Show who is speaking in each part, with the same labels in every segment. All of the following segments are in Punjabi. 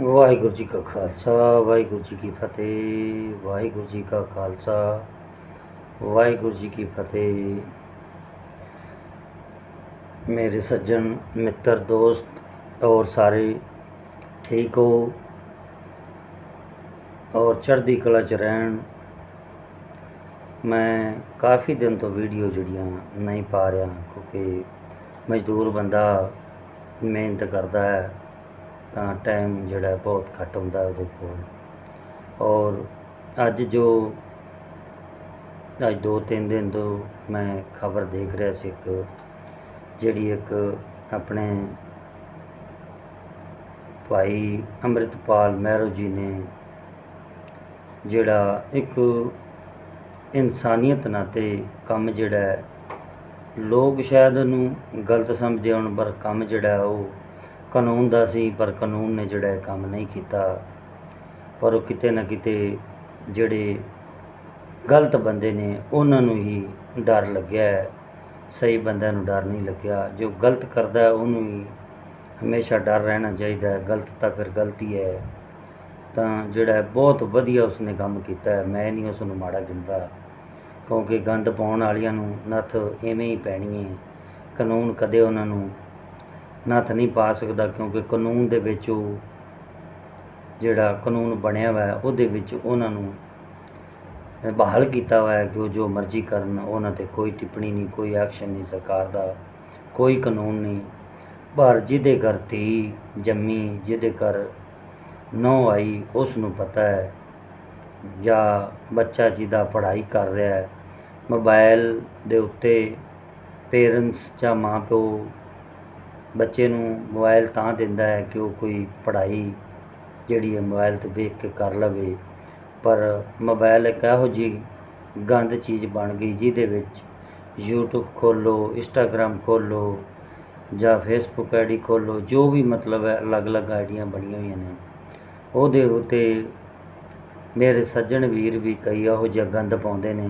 Speaker 1: ਵਾਹਿਗੁਰੂ ਜੀ ਕਾ ਖਾਲਸਾ, ਵਾਹਿਗੁਰੂ ਜੀ ਕੀ ਫਤਿਹ, ਵਾਹਿਗੁਰੂ ਜੀ ਕਾ ਖਾਲਸਾ, ਵਾਹਿਗੁਰੂ ਜੀ ਕੀ ਫਤਿਹ। ਮੇਰੇ ਸੱਜਣ, ਮਿੱਤਰ, ਦੋਸਤ ਔਰ ਸਾਰੇ ਠੀਕ ਹੋ? ਔਰ ਚੜ੍ਹਦੀ ਕਲਾ ਚ ਰਹਿਣ। ਮੈਂ ਕਾਫੀ ਦਿਨ ਤੋਂ ਵੀਡੀਓ ਜਿਹੜੀਆਂ ਨਹੀਂ ਪਾ ਰਿਹਾ ਕਿਉਂਕਿ ਮਜ਼ਦੂਰ ਬੰਦਾ ਮਿਹਨਤ ਕਰਦਾ ਹੈ। ਤਾਂ ਟਾਈਮ ਜਿਹੜਾ ਬਹੁਤ ਘੱਟ ਹੁੰਦਾ ਉਹਦੇ ਕੋਲ। ਔਰ ਅੱਜ ਜੋ, ਅੱਜ ਦੋ ਤਿੰਨ ਦਿਨ ਤੋਂ ਮੈਂ ਖਬਰ ਦੇਖ ਰਿਹਾ ਸੀ ਇੱਕ, ਜਿਹੜੀ ਇੱਕ ਆਪਣੇ ਭਾਈ ਅੰਮ੍ਰਿਤਪਾਲ ਮਹਿਰੋ ਜੀ ਨੇ ਜਿਹੜਾ ਇੱਕ ਇਨਸਾਨੀਅਤ ਨਾਤੇ ਕੰਮ ਜਿਹੜਾ ਲੋਕ ਸ਼ਾਇਦ ਉਹਨੂੰ ਗਲਤ ਸਮਝਦੇ ਹੋਣ, ਪਰ ਕੰਮ ਜਿਹੜਾ ਉਹ ਕਾਨੂੰਨ ਦਾ ਸੀ, ਪਰ ਕਾਨੂੰਨ ਨੇ ਜਿਹੜਾ ਕੰਮ ਨਹੀਂ ਕੀਤਾ। ਪਰ ਉਹ ਕਿਤੇ ਨਾ ਕਿਤੇ ਜਿਹੜੇ ਗਲਤ ਬੰਦੇ ਨੇ, ਉਹਨਾਂ ਨੂੰ ਹੀ ਡਰ ਲੱਗਿਆ ਸਹੀ ਬੰਦਿਆਂ ਨੂੰ ਡਰ ਨਹੀਂ ਲੱਗਿਆ। ਜੋ ਗਲਤ ਕਰਦਾ ਉਹਨੂੰ ਹੀ ਹਮੇਸ਼ਾ ਡਰ ਰਹਿਣਾ ਚਾਹੀਦਾ ਗਲਤ ਤਾਂ ਫਿਰ ਗਲਤੀ ਹੈ। ਤਾਂ ਜਿਹੜਾ ਬਹੁਤ ਵਧੀਆ ਉਸਨੇ ਕੰਮ ਕੀਤਾ ਮੈਂ ਨਹੀਂ ਉਸ ਨੂੰ ਮਾੜਾ ਗਿਣਦਾ। ਕਿਉਂਕਿ ਗੰਦ ਪਾਉਣ ਵਾਲਿਆਂ ਨੂੰ ਨੱਥ ਐਵੇਂ ਹੀ ਪੈਣੀ ਹੈ। ਕਾਨੂੰਨ ਕਦੇ ਉਹਨਾਂ ਨੂੰ ਨੱਥ ਨਹੀਂ ਪਾ ਸਕਦਾ ਕਿਉਂਕਿ ਕਾਨੂੰਨ ਦੇ ਵਿੱਚ ਉਹ ਜਿਹੜਾ ਕਾਨੂੰਨ ਬਣਿਆ ਹੋਇਆ ਉਹਦੇ ਵਿੱਚ ਉਹਨਾਂ ਨੂੰ ਬਹਾਲ ਕੀਤਾ ਹੋਇਆ ਹੈ ਕਿ ਉਹ ਜੋ ਮਰਜ਼ੀ ਕਰਨ, ਉਹਨਾਂ ਤੇ ਕੋਈ ਟਿੱਪਣੀ ਨਹੀਂ, ਕੋਈ ਐਕਸ਼ਨ ਨਹੀਂ ਸਰਕਾਰ ਦਾ, ਕੋਈ ਕਾਨੂੰਨ ਨਹੀਂ। ਪਰ ਜਿਹਦੇ ਘਰ ਧੀ ਜੰਮੀ, ਜਿਹਦੇ ਘਰ ਨੌ ਆਈ ਉਸ ਨੂੰ ਪਤਾ ਹੈ ਜਾਂ ਬੱਚਾ ਜਿਹਦਾ ਪੜ੍ਹਾਈ ਕਰ ਰਿਹਾ ਹੈ ਮੋਬਾਈਲ ਦੇ ਉੱਤੇ ਪੇਰੈਂਟਸ ਜਾਂ ਮਾਂ ਪਿਓ ਬੱਚੇ ਨੂੰ ਮੋਬਾਇਲ ਤਾਂ ਦਿੰਦਾ ਹੈ ਕਿ ਉਹ ਕੋਈ ਪੜ੍ਹਾਈ ਜਿਹੜੀ ਹੈ ਮੋਬਾਇਲ 'ਤੇ ਵੇਖ ਕੇ ਕਰ ਲਵੇ, ਪਰ ਮੋਬਾਇਲ ਇੱਕ ਇਹੋ ਜਿਹੀ ਗੰਦ ਚੀਜ਼ ਬਣ ਗਈ ਜਿਹਦੇ ਵਿੱਚ ਯੂਟਿਊਬ ਖੋਲ੍ਹੋ ਇੰਸਟਾਗ੍ਰਾਮ ਖੋਲ੍ਹੋ ਜਾਂ ਫੇਸਬੁੱਕ ਆਈਡੀ ਖੋਲ੍ਹੋ, ਜੋ ਵੀ ਮਤਲਬ ਹੈ, ਅਲੱਗ-ਅਲੱਗ ਆਈਡੀਆਂ ਬਣੀਆਂ ਹੋਈਆਂ ਨੇ। ਉਹਦੇ ਉੱਤੇ ਮੇਰੇ ਸੱਜਣ ਵੀਰ ਵੀ ਕਈ ਇਹੋ ਜਿਹਾ ਗੰਦ ਪਾਉਂਦੇ ਨੇ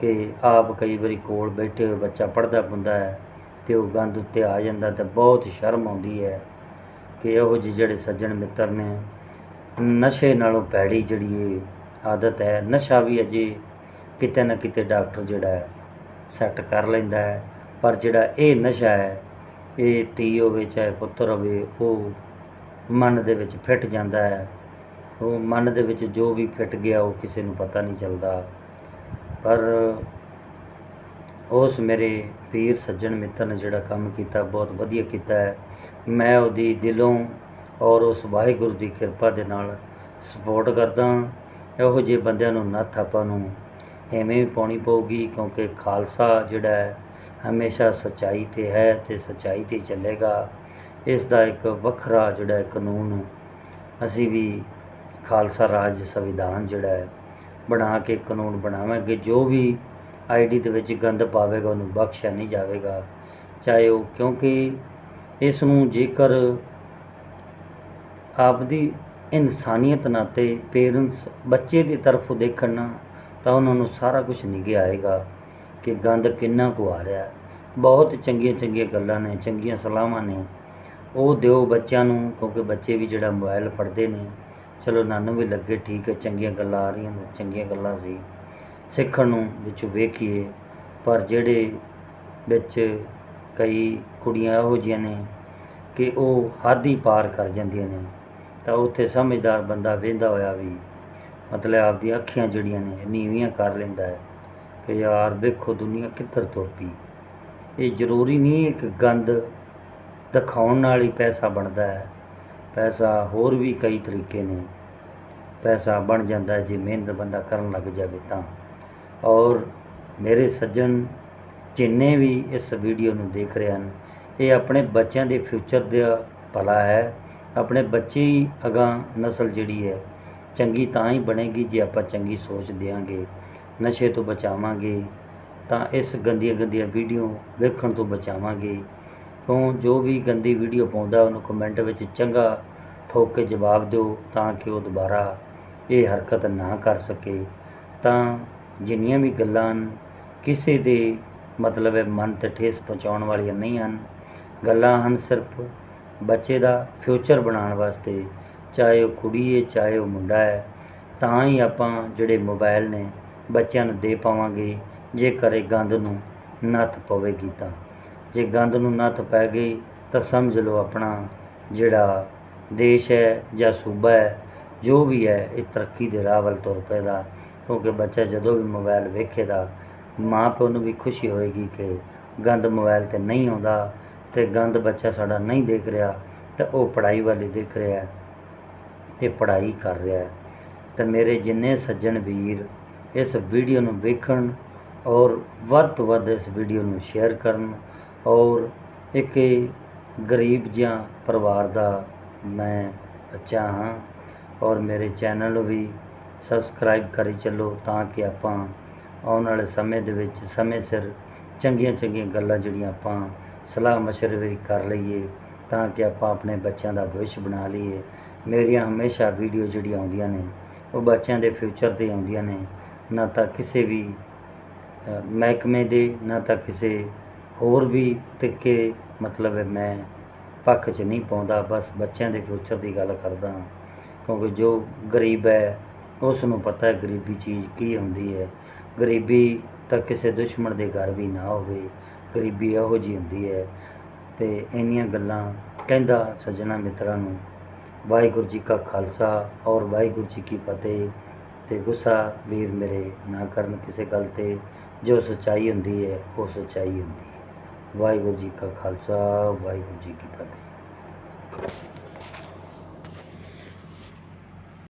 Speaker 1: ਕਿ ਆਪ ਕਈ ਵਾਰੀ ਕੋਲ ਬੈਠੇ ਹੋਏ ਬੱਚਾ ਪੜ੍ਹਦਾ ਪੁੰਦਾ ਹੈ ਅਤੇ ਉਹ ਗੰਦ ਉੱਤੇ ਆ ਜਾਂਦਾ ਤਾਂ ਬਹੁਤ ਸ਼ਰਮ ਆਉਂਦੀ ਹੈ ਕਿ ਇਹੋ ਜਿਹੇ ਜਿਹੜੇ ਸੱਜਣ ਮਿੱਤਰ ਨੇ, ਨਸ਼ੇ ਨਾਲੋਂ ਭੈੜੀ ਜਿਹੜੀ ਇਹ ਆਦਤ ਹੈ, ਨਸ਼ਾ ਵੀ ਅਜੇ ਕਿਤੇ ਨਾ ਕਿਤੇ ਡਾਕਟਰ ਜਿਹੜਾ ਹੈ ਸੈੱਟ ਕਰ ਲੈਂਦਾ ਹੈ, ਪਰ ਜਿਹੜਾ ਇਹ ਨਸ਼ਾ ਹੈ, ਇਹ ਧੀ ਹੋਵੇ ਚਾਹੇ ਪੁੱਤਰ ਹੋਵੇ, ਉਹ ਮਨ ਦੇ ਵਿੱਚ ਫਿੱਟ ਜਾਂਦਾ ਹੈ। ਉਹ ਮਨ ਦੇ ਵਿੱਚ ਜੋ ਵੀ ਫਿੱਟ ਗਿਆ ਉਹ ਕਿਸੇ ਨੂੰ ਪਤਾ ਨਹੀਂ ਚੱਲਦਾ। ਪਰ ਉਸ ਮੇਰੇ ਪੀਰ ਸੱਜਣ ਮਿੱਤਰ ਨੇ ਜਿਹੜਾ ਕੰਮ ਕੀਤਾ, ਬਹੁਤ ਵਧੀਆ ਕੀਤਾ ਹੈ। ਮੈਂ ਉਹਦੀ ਦਿਲੋਂ ਔਰ ਉਸ ਵਾਹਿਗੁਰੂ ਦੀ ਕਿਰਪਾ ਦੇ ਨਾਲ ਸਪੋਰਟ ਕਰਦਾ ਇਹੋ ਜਿਹੇ ਬੰਦਿਆਂ ਨੂੰ ਨੱਥ ਆਪਾਂ ਨੂੰ ਐਵੇਂ ਵੀ ਪਾਉਣੀ ਪਊਗੀ, ਕਿਉਂਕਿ ਖਾਲਸਾ ਜਿਹੜਾ ਹੈ ਹਮੇਸ਼ਾ ਸੱਚਾਈ ਤੇ ਹੈ ਤੇ ਸੱਚਾਈ ਤੇ ਚੱਲੇਗਾ। ਇਸ ਦਾ ਇੱਕ ਵੱਖਰਾ ਜਿਹੜਾ ਕਾਨੂੰਨ ਅਸੀਂ ਵੀ ਖਾਲਸਾ ਰਾਜ ਸੰਵਿਧਾਨ ਜਿਹੜਾ ਹੈ ਬਣਾ ਕੇ ਕਾਨੂੰਨ ਬਣਾਵਾਂਗੇ। ਜੋ ਵੀ ਆਈਡੀ ਦੇ ਵਿੱਚ ਗੰਦ ਪਾਵੇਗਾ, ਉਹਨੂੰ ਬਖਸ਼ਿਆ ਨਹੀਂ ਜਾਵੇਗਾ। ਚਾਹੇ ਉਹ, ਕਿਉਂਕਿ ਇਸ ਨੂੰ ਜੇਕਰ ਆਪਦੀ ਇਨਸਾਨੀਅਤ ਨਾਤੇ ਪੇਰੈਂਟਸ, ਬੱਚੇ ਦੀ ਤਰਫ ਦੇਖਣ ਨਾ, ਤਾਂ ਉਹਨਾਂ ਨੂੰ ਸਾਰਾ ਕੁਝ ਨਿਗੇ ਆਏਗਾ ਕਿ ਗੰਦ ਕਿੰਨਾ ਕੁ ਆ ਰਿਹਾ ਬਹੁਤ ਚੰਗੀਆਂ ਚੰਗੀਆਂ ਗੱਲਾਂ ਨੇ, ਚੰਗੀਆਂ ਸਲਾਹਾਂ ਨੇ। ਉਹ ਦਿਓ ਬੱਚਿਆਂ ਨੂੰ, ਕਿਉਂਕਿ ਬੱਚੇ ਵੀ ਜਿਹੜਾ ਮੋਬਾਈਲ ਫੜਦੇ ਨੇ। ਚਲੋ, ਨਾਨੂੰ ਵੀ ਲੱਗੇ, ਠੀਕ ਹੈ, ਚੰਗੀਆਂ ਗੱਲਾਂ ਆ ਰਹੀਆਂ ਨੇ, ਚੰਗੀਆਂ ਗੱਲਾਂ ਸੀ। ਸਿੱਖਣ ਨੂੰ ਵਿੱਚ ਵੇਖੀਏ, ਪਰ ਜਿਹੜੇ ਵਿੱਚ ਕਈ ਕੁੜੀਆਂ ਇਹੋ ਜਿਹੀਆਂ ਨੇ ਕਿ ਉਹ ਹੱਦ ਹੀ ਪਾਰ ਕਰ ਜਾਂਦੀਆਂ ਨੇ, ਤਾਂ ਉੱਥੇ ਸਮਝਦਾਰ ਬੰਦਾ ਵੇਂਦਾ ਹੋਇਆ ਵੀ ਮਤਲਬ ਆਪਦੀਆਂ ਅੱਖੀਆਂ ਜਿਹੜੀਆਂ ਨੇ, ਨੀਵੀਆਂ ਕਰ ਲੈਂਦਾ ਹੈ ਕਿ ਯਾਰ ਵੇਖੋ ਦੁਨੀਆ ਕਿੱਧਰ ਤੁਰ ਪਈ। ਇਹ ਜ਼ਰੂਰੀ ਨਹੀਂ ਇੱਕ ਗੰਦ ਦਿਖਾਉਣ ਨਾਲ ਹੀ ਪੈਸਾ ਬਣਦਾ ਹੈ, ਪੈਸਾ ਹੋਰ ਵੀ ਕਈ ਤਰੀਕੇ ਨੇ, ਪੈਸਾ ਬਣ ਜਾਂਦਾ ਜੇ ਮਿਹਨਤ ਬੰਦਾ ਕਰਨ ਲੱਗ ਜਾਵੇ ਤਾਂ। ਔਰ ਮੇਰੇ ਸੱਜਣ ਜਿੰਨੇ ਵੀ ਇਸ ਵੀਡੀਓ ਨੂੰ ਦੇਖ ਰਹੇ ਹਨ, ਇਹ ਆਪਣੇ ਬੱਚਿਆਂ ਦੇ ਫਿਊਚਰ ਦਾ ਭਲਾ ਹੈ। ਆਪਣੇ ਬੱਚੇ ਹੀ ਅਗਾਂ ਨਸਲ ਜਿਹੜੀ ਹੈ, ਚੰਗੀ ਤਾਂ ਹੀ ਬਣੇਗੀ ਜੇ ਆਪਾਂ ਚੰਗੀ ਸੋਚ ਦਿਆਂਗੇ, ਨਸ਼ੇ ਤੋਂ ਬਚਾਵਾਂਗੇ, ਤਾਂ ਇਸ ਗੰਦੀਆਂ ਗੰਦੀਆਂ ਵੀਡੀਓ ਵੇਖਣ ਤੋਂ ਬਚਾਵਾਂਗੇ। ਕਿਉਂ? ਜੋ ਵੀ ਗੰਦੀ ਵੀਡੀਓ ਪਾਉਂਦਾ, ਉਹਨੂੰ ਕਮੈਂਟ ਵਿੱਚ ਚੰਗਾ ਠੋਕ ਕੇ ਜਵਾਬ ਦਿਓ ਤਾਂ ਕਿ ਉਹ ਦੁਬਾਰਾ ਇਹ ਹਰਕਤ ਨਾ ਕਰ ਸਕੇ। ਤਾਂ ਜਿੰਨੀਆਂ ਵੀ ਗੱਲਾਂ ਹਨ, ਕਿਸੇ ਦੇ ਮਤਲਬ ਹੈ ਮਨ ਤੇ ਠੇਸ ਪਹੁੰਚਾਉਣ ਵਾਲੀਆਂ ਨਹੀਂ ਹਨ। ਗੱਲਾਂ ਹਨ ਸਿਰਫ ਬੱਚੇ ਦਾ ਫਿਊਚਰ ਬਣਾਉਣ ਵਾਸਤੇ ਚਾਹੇ ਉਹ ਕੁੜੀ ਹੈ ਚਾਹੇ ਉਹ ਮੁੰਡਾ ਹੈ। ਤਾਂ ਹੀ ਆਪਾਂ ਜਿਹੜੇ ਮੋਬਾਈਲ ਨੇ ਬੱਚਿਆਂ ਨੂੰ ਦੇ ਪਾਵਾਂਗੇ ਜੇ ਕਰੇ ਗੰਦ ਨੂੰ ਨੱਥ ਪਵੇਗੀ ਤਾਂ। ਜੇ ਗੰਦ ਨੂੰ ਨੱਥ ਪੈ ਗਈ ਤਾਂ ਸਮਝ ਲਓ ਆਪਣਾ ਜਿਹੜਾ ਦੇਸ਼ ਹੈ ਜਾਂ ਸੂਬਾ ਹੈ ਜੋ ਵੀ ਹੈ ਇਹ ਤਰੱਕੀ ਦੇ ਰਾਹ ਵੱਲ ਤੁਰ ਪਏਗਾ ਕਿਉਂਕਿ ਬੱਚਾ ਜਦੋਂ ਵੀ ਮੋਬਾਈਲ ਵੇਖੇਗਾ ਮਾਂ ਪਿਓ ਨੂੰ ਵੀ ਖੁਸ਼ੀ ਹੋਏਗੀ ਕਿ ਗੰਦ ਮੋਬਾਈਲ ਤੇ ਨਹੀਂ ਆਉਂਦਾ ਅਤੇ ਗੰਦ ਬੱਚਾ ਸਾਡਾ ਨਹੀਂ ਦੇਖ ਰਿਹਾ ਤਾਂ ਉਹ ਪੜ੍ਹਾਈ ਵੱਲ ਦੇਖ ਰਿਹਾ ਅਤੇ ਪੜ੍ਹਾਈ ਕਰ ਰਿਹਾ ਅਤੇ ਮੇਰੇ ਜਿੰਨੇ ਸੱਜਣ ਵੀਰ ਇਸ ਵੀਡੀਓ ਨੂੰ ਵੇਖਣ ਔਰ ਵੱਧ ਤੋਂ ਵੱਧ ਇਸ ਵੀਡੀਓ ਨੂੰ ਸ਼ੇਅਰ ਕਰਨ ਔਰ ਇੱਕ ਗਰੀਬ ਜਿਹਾ ਪਰਿਵਾਰ ਦਾ ਮੈਂ ਬੱਚਾ ਹਾਂ ਔਰ ਮੇਰੇ ਚੈਨਲ ਨੂੰ ਵੀ ਸਬਸਕ੍ਰਾਈਬ ਕਰੀ ਚੱਲੋ ਤਾਂ ਕਿ ਆਪਾਂ ਆਉਣ ਵਾਲੇ ਸਮੇਂ ਦੇ ਵਿੱਚ ਸਮੇਂ ਸਿਰ ਚੰਗੀਆਂ ਚੰਗੀਆਂ ਗੱਲਾਂ ਜਿਹੜੀਆਂ ਆਪਾਂ ਸਲਾਹ ਮਸ਼ਵਰੇ ਵੀ ਕਰ ਲਈਏ ਤਾਂ ਕਿ ਆਪਾਂ ਆਪਣੇ ਬੱਚਿਆਂ ਦਾ ਭਵਿੱਖ ਬਣਾ ਲਈਏ। ਮੇਰੀਆਂ ਹਮੇਸ਼ਾ ਵੀਡੀਓ ਜਿਹੜੀਆਂ ਆਉਂਦੀਆਂ ਨੇ, ਉਹ ਬੱਚਿਆਂ ਦੇ ਫਿਊਚਰ ਤੇ ਆਉਂਦੀਆਂ ਨੇ। ਨਾ ਤਾਂ ਕਿਸੇ ਵੀ ਮਹਿਕਮੇ ਦੇ, ਨਾ ਤਾਂ ਕਿਸੇ ਹੋਰ ਵੀ ਤਰੀਕੇ, ਮਤਲਬ ਹੈ ਮੈਂ ਪੱਖ 'ਚ ਨਹੀਂ ਪਾਉਂਦਾ, ਬਸ ਬੱਚਿਆਂ ਦੇ ਫਿਊਚਰ ਦੀ ਗੱਲ ਕਰਦਾ। ਹਾਂ ਕਿਉਂਕਿ ਜੋ ਗਰੀਬ ਹੈ ਉਸ ਨੂੰ ਪਤਾ ਹੈ ਗਰੀਬੀ ਚੀਜ਼ ਕੀ ਹੁੰਦੀ ਹੈ। ਗਰੀਬੀ ਤਾਂ ਕਿਸੇ ਦੁਸ਼ਮਣ ਦੇ ਘਰ ਵੀ ਨਾ ਹੋਵੇ। ਗਰੀਬੀ ਇਹੋ ਜਿਹੀ ਹੁੰਦੀ ਹੈ ਤੇ ਇੰਨੀਆਂ ਗੱਲਾਂ ਕਹਿੰਦਾ ਸੱਜਣਾ ਮਿੱਤਰਾਂ ਨੂੰ, ਵਾਹਿਗੁਰੂ ਜੀ ਕਾ ਖਾਲਸਾ ਔਰ ਵਾਹਿਗੁਰੂ ਜੀ ਕੀ ਫਤਿਹ। ਤੇ ਗੁੱਸਾ ਵੀਰ ਮੇਰੇ ਨਾ ਕਰਨ ਕਿਸੇ ਗੱਲ ਤੇ, ਜੋ ਸੱਚਾਈ ਹੁੰਦੀ ਹੈ, ਉਹ ਸੱਚਾਈ ਹੁੰਦੀ ਹੈ। ਵਾਹਿਗੁਰੂ ਜੀ ਕਾ ਖਾਲਸਾ, ਵਾਹਿਗੁਰੂ ਜੀ ਕੀ ਫਤਿਹ।